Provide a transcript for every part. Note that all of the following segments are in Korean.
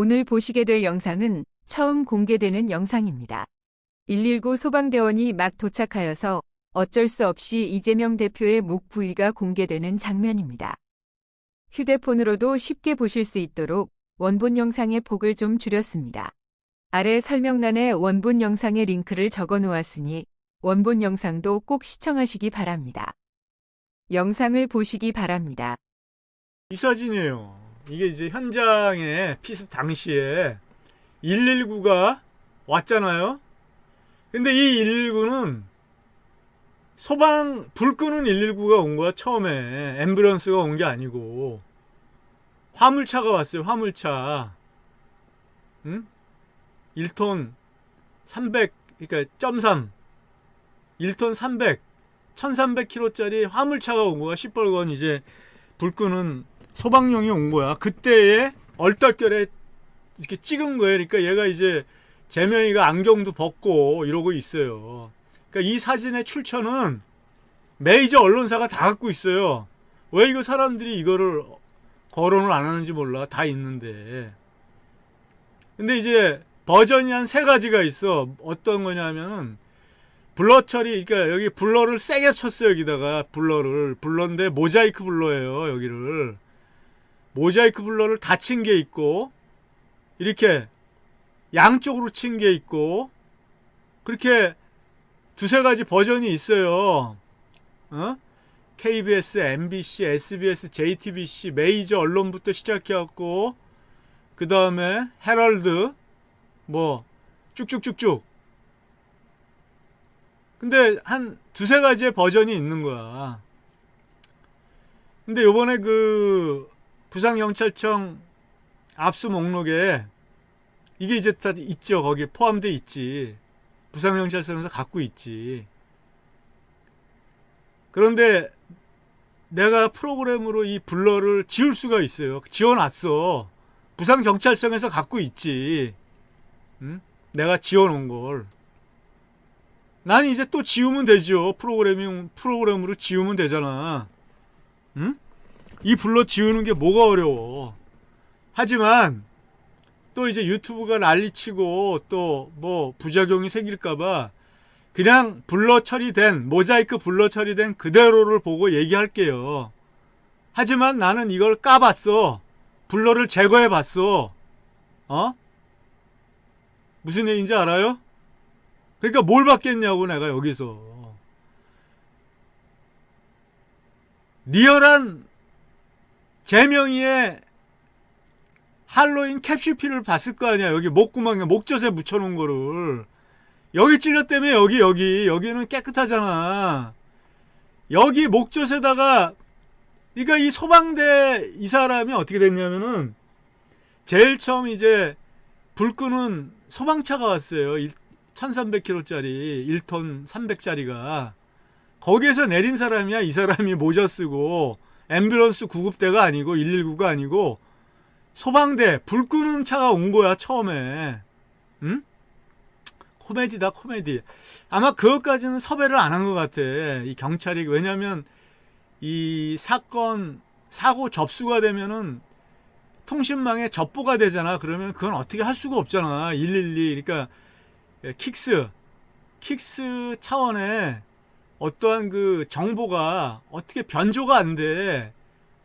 오늘 보시게 될 영상은 처음 공개되는 영상입니다. 119 소방대원이 막 도착하여서 어쩔 수 없이 이재명 대표의 목 부위가 공개되는 장면입니다. 휴대폰으로도 쉽게 보실 수 있도록 원본 영상의 폭을 좀 줄였습니다. 아래 설명란에 원본 영상의 링크를 적어 놓았으니 원본 영상도 꼭 시청하시기 바랍니다. 영상을 보시기 바랍니다. 이 사진이에요. 이게 이제 현장에 피습 당시에 119가 왔잖아요. 근데 이 119는 소방 불 끄는 119가 온 거야 처음에. 앰뷸런스가 온 게 아니고. 화물차가 왔어요 화물차. 응? 1톤 300 그러니까 .3 1톤 300 1300kg짜리 화물차가 온 거야 시뻘건. 이제 불 끄는 소방용이 온 거야 그때에 얼떨결에 이렇게 찍은 거예요 그러니까 얘가 이제 재명이가 안경도 벗고 이러고 있어요 그러니까 이 사진의 출처는 메이저 언론사가 다 갖고 있어요. 왜 이거 사람들이 이거를 거론을 안 하는지 몰라. 다 있는데. 근데 이제 버전이 한 세 가지가 있어. 어떤 거냐면은 블러 처리, 그러니까 여기 블러를 세게 쳤어요. 여기다가 블러를. 블러인데 모자이크 블러예요. 여기를. 모자이크 블러를 다 친 게 있고 이렇게 양쪽으로 친 게 있고 그렇게 두세 가지 버전이 있어요. 어? KBS, MBC, SBS, JTBC 메이저 언론부터 시작해갖고 그 다음에 헤럴드 뭐 쭉쭉쭉쭉. 근데 한 두세 가지의 버전이 있는 거야. 근데 요번에 그 부산경찰청 압수 목록에 이게 이제 다 있죠. 거기 포함돼 있지. 부산경찰서에서 갖고 있지. 그런데 내가 프로그램으로 이 블러를 지울 수가 있어요. 지워놨어. 부산경찰청에서 갖고 있지. 응? 내가 지워놓은 걸. 난 이제 또 지우면 되죠. 프로그래밍, 프로그램으로 지우면 되잖아. 응? 이 블러 지우는 게 뭐가 어려워. 하지만, 또 이제 유튜브가 난리치고 또 뭐 부작용이 생길까봐 그냥 블러 처리된 모자이크 블러 처리된 그대로를 보고 얘기할게요. 하지만 나는 이걸 까봤어. 블러를 제거해 봤어. 어? 무슨 얘기인지 알아요? 그러니까 뭘 받겠냐고 내가 여기서. 리얼한 제명이의 할로윈 캡슐필을 봤을 거 아니야. 여기 목구멍에 목젖에 묻혀놓은 거를. 여기 찔렸다며 여기 여기 여기는 깨끗하잖아. 여기 목젖에다가 그러니까 이 소방대 이 사람이 어떻게 됐냐면은 제일 처음 이제 불 끄는 소방차가 왔어요. 1300kg짜리 1톤 300짜리가 거기에서 내린 사람이야. 이 사람이 모자 쓰고 앰뷸런스 구급대가 아니고 119가 아니고 소방대 불 끄는 차가 온 거야 처음에. 응? 코미디다 코미디. 아마 그것까지는 섭외를 안 한 것 같아 이 경찰이. 왜냐면 이 사건 사고 접수가 되면은 통신망에 접보가 되잖아. 그러면 그건 어떻게 할 수가 없잖아. 112 그러니까 킥스 킥스 차원의 어떠한 그 정보가 어떻게 변조가 안 돼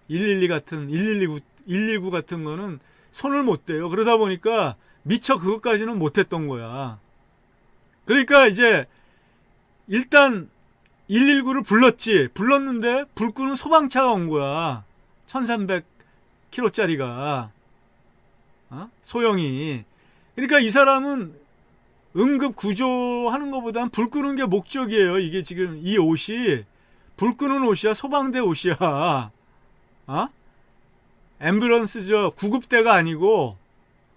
112 같은 119 119 같은 거는 손을 못 대요. 그러다 보니까 미처 그것까지는 못 했던 거야. 그러니까 이제 일단 119를 불렀지. 불렀는데 불 끄는 소방차가 온 거야. 1300km짜리가. 어? 소형이. 그러니까 이 사람은 응급 구조하는 것보단 불 끄는 게 목적이에요. 이게 지금 이 옷이 불 끄는 옷이야. 소방대 옷이야. 어? 앰뷸런스죠. 구급대가 아니고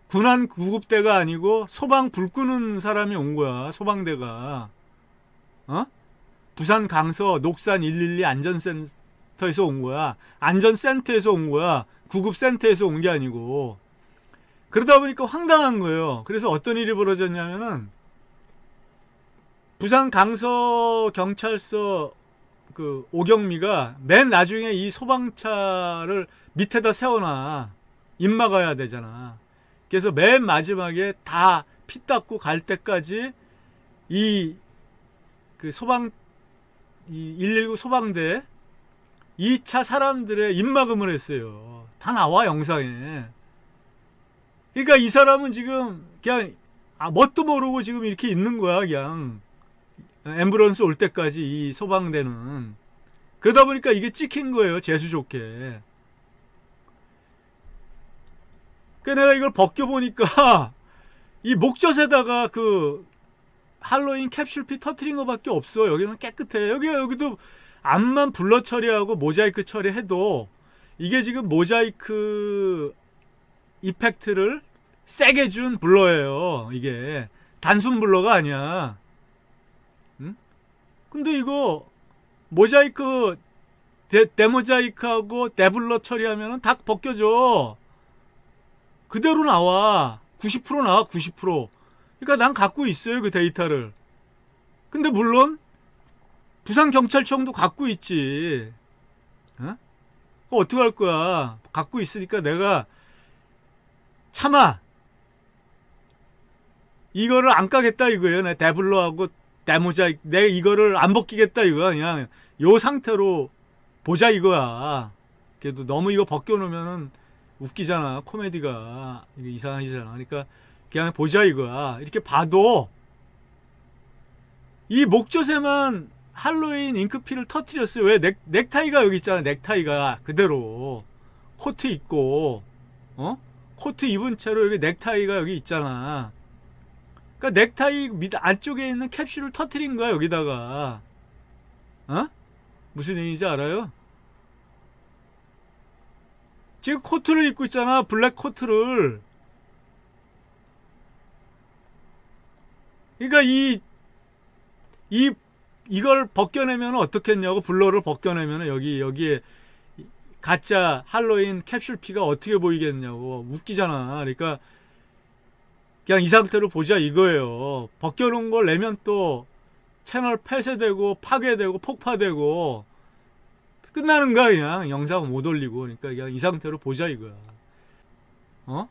군한 구급대가 아니고 소방 불 끄는 사람이 온 거야. 소방대가. 어? 부산 강서 녹산 112 안전센터에서 온 거야. 안전센터에서 온 거야. 구급센터에서 온 게 아니고. 그러다 보니까 황당한 거예요. 그래서 어떤 일이 벌어졌냐면은 부산 강서 경찰서 그 오경미가 맨 나중에 이 소방차를 밑에다 세워놔 입 막아야 되잖아 그래서 맨 마지막에 다 피 닦고 갈 때까지 이 그 소방 이 119 소방대 2차 사람들의 입막음을 했어요. 다 나와 영상에. 그러니까 이 사람은 지금 그냥 아, 뭣도 모르고 지금 이렇게 있는 거야, 그냥. 앰뷸런스 올 때까지 이 소방대는. 그러다 보니까 이게 찍힌 거예요, 재수 좋게. 그 내가 이걸 벗겨보니까 이 목젖에다가 그 할로윈 캡슐피 터트린 거밖에 없어. 여기는 깨끗해. 여기, 여기도 앞만 블러 처리하고 모자이크 처리해도 이게 지금 모자이크 이펙트를 세게 준 블러예요. 이게 단순 블러가 아니야. 응? 근데 이거 모자이크 데, 데모자이크하고 데블러 처리하면은 다 벗겨져. 그대로 나와. 90% 나와. 90%. 그러니까 난 갖고 있어요 그 데이터를. 근데 물론 부산 경찰청도 갖고 있지. 어? 어떻게 할 거야? 갖고 있으니까 내가 참아. 이거를 안 까겠다 이거예요. 내 데블러하고 데모자 내 이거를 안 벗기겠다 이거야. 그냥 요 상태로 보자 이거야. 그래도 너무 이거 벗겨 놓으면은 웃기잖아. 코미디가 이게 이상하잖아. 그러니까 그냥 보자 이거야. 이렇게 봐도 이 목젖에만 할로윈 잉크피를 터트렸어요. 왜 넥, 넥타이가 여기 있잖아. 넥타이가 그대로 코트 입고 어 코트 입은 채로 여기 넥타이가 여기 있잖아. 그러니까 넥타이 밑 안쪽에 있는 캡슐을 터트린 거야 여기다가 어 무슨 얘기인지 알아요? 지금 코트를 입고 있잖아 블랙 코트를 그러니까 이, 이, 이걸 벗겨내면 어떻겠냐고, 블러를 벗겨내면 여기, 여기에 가짜 할로윈 캡슐 피가 어떻게 보이겠냐고. 웃기잖아. 그러니까, 그냥 이 상태로 보자 이거예요. 벗겨놓은 걸 내면 또 채널 폐쇄되고, 파괴되고, 폭파되고, 끝나는 거야, 그냥. 영상 못 올리고. 그러니까 그냥 이 상태로 보자 이거야. 어?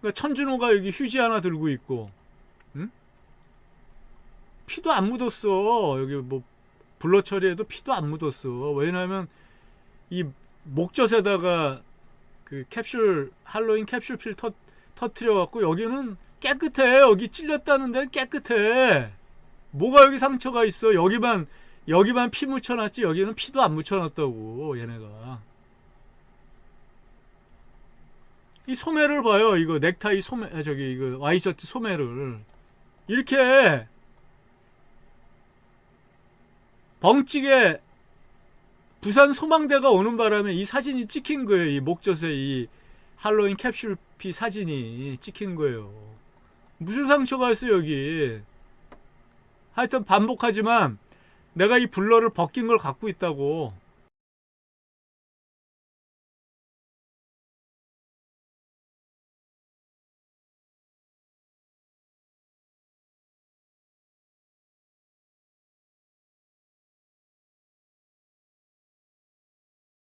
그러니까 천준호가 여기 휴지 하나 들고 있고, 응? 피도 안 묻었어. 여기 뭐 블러 처리해도 피도 안 묻었어. 왜냐하면 이 목젖에다가 그 캡슐 할로윈 캡슐 필 터, 터트려 갖고 여기는 깨끗해. 여기 찔렸다는 데는 깨끗해. 뭐가 여기 상처가 있어? 여기만 여기만 피 묻혀놨지 여기는 피도 안 묻혀놨다고 얘네가. 이 소매를 봐요. 이거 넥타이 소매, 아, 저기 이거 와이셔츠 소매를 이렇게 벙찌게 부산 소망대가 오는 바람에 이 사진이 찍힌 거예요. 이 목젖에 이 할로윈 캡슐 피 사진이 찍힌 거예요. 무슨 상처가 있어 여기? 하여튼 반복하지만 내가 이 블러를 벗긴 걸 갖고 있다고.